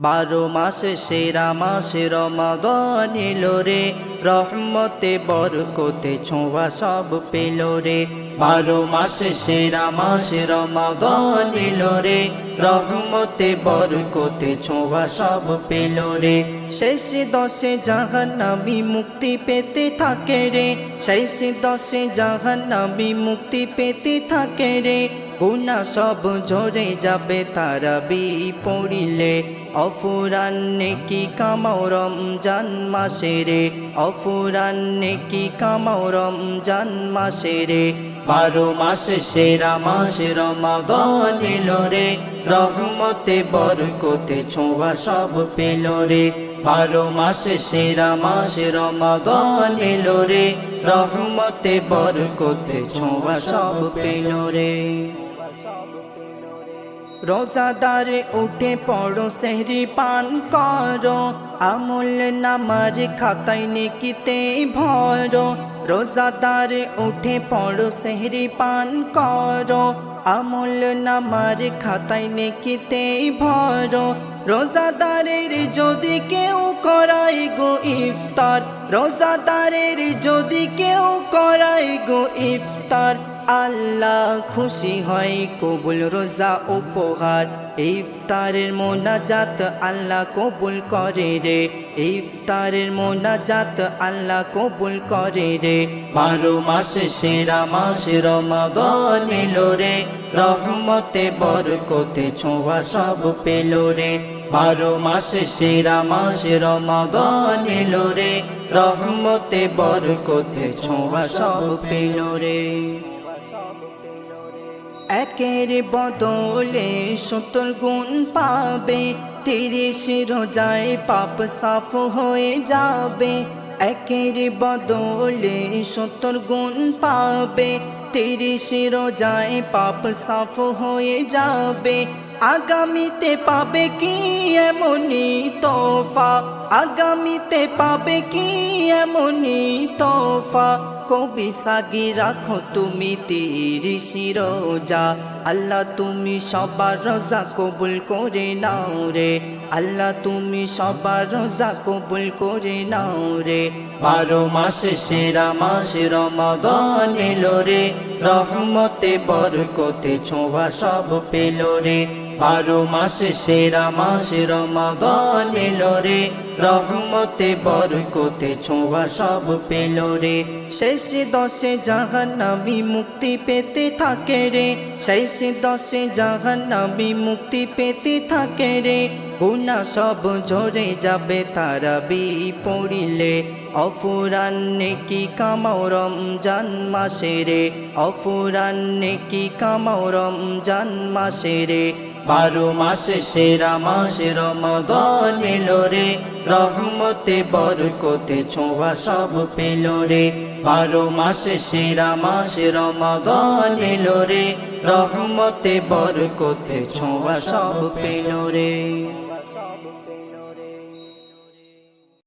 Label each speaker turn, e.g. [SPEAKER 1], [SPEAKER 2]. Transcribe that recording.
[SPEAKER 1] বারো মাসে সেরা মাসে রমাদান এলো রে। রহমতে, বরকতে ছোঁয়া সব পেল রে। বারো মাসে সেরা মাসে রমাদান এলো রে। রহমতে, বরকতে ছোঁয়া সব পেল রে। শেষ দশে জাহান্নাবি মুক্তি পেতে থাকে রে। শেষ দশে জাহান্নাবি মুক্তি পেতে থাকে রে। গুনা সব ঝরে যাবে, তারা বি পড়িলে অফুরান্নে কি কামাও রমজান মাসে রে? অফুরান্নে কি কামাও রমজান মাসে রে? বারো মাসে সেরা মাসে রমাদান এলো রে। রহমতে বরকতে ছোঁয়া সব পেল রে। বারো মাসে সেরা মাসে রমাদান এলো রে। রহমতে বরকতে ছোঁয়া সব পেল রে। রোজাদারে উঠে পড়ো, সেহরি পান করো। আমল নামার খাতায় নেকিতে ভরো। রোজাদারে উঠে পড়ো, সেহরি পান করো। আমল নামার খাতায় নেকিতে ভরো। রোজাদারের যদি কেউ করায় গো ইফতার, রোজাদারের যদি কেউ করায় গো ইফতার আল্লাহ খুশি হয়, কবুল, রোজা, উপহার। ইফতারের মোনাজাত আল্লাহ কবুল করে রে। ইফতারের মোনাজাত আল্লাহ কবুল করে রে। বারো মাসে, সেরা মাসে রমাদান এলো রে। রহমতে, বরকতে ছোঁয়া সব পেল রে। বারো মাসে, সেরা মাসে রমাদান এলো রে। রহমতে, বরকতে ছোঁয়া সব পেল রে। একের বদলে সত্তর গুণ পাবে, তিরিশ রোজায় পাপ সাফ হয়ে যাবে। একের বদলে সত্তর গুণ পাবে, তিরিশ রোজায় পাপ সাফ হয়ে যাবে। আগামীতে পাবে কি এমনই তোফা? আগামীতে পাবে কি এমনই তোফা? কবি সাগি, রাখো তুমি তিরিশি রোজা। আল্লাহ তুমি সবার রোজা কবুল করে নাও রে। আল্লাহ তুমি সবার রোজা কবুল করে নাও রে। বারো মাসে সেরা মাসে রমাদান এলো রে। রহমতে বরকতে ছোঁয়া সব পেল রে। বারো মাসে সেরা মাসে রমাদান এলো রে। রহমতে, বরকতে ছোঁয়া সব পেল রে। শেষ দশে জাহান্নাবি মুক্তি পেতে থাকে রে। শেষ দশে জাহান্নাবি মুক্তি পেতে থাকে রে। গুনা সব ঝরে যাবে, তারা বি পড়িলে অফুরান্নে কি কামাও রমজান মাসে রে? অফুরান্নে কি কামাও রমজান মাসে রে? বারো মাসে সেরা মাসে রমদান এলো রে। রহমতে বরকতে ছোঁয়া সব পেল রে। বারো মাসে সেরা মাসে রমদান এলো রে। রহমতে বরকতে ছোঁয়া সব পেল রে।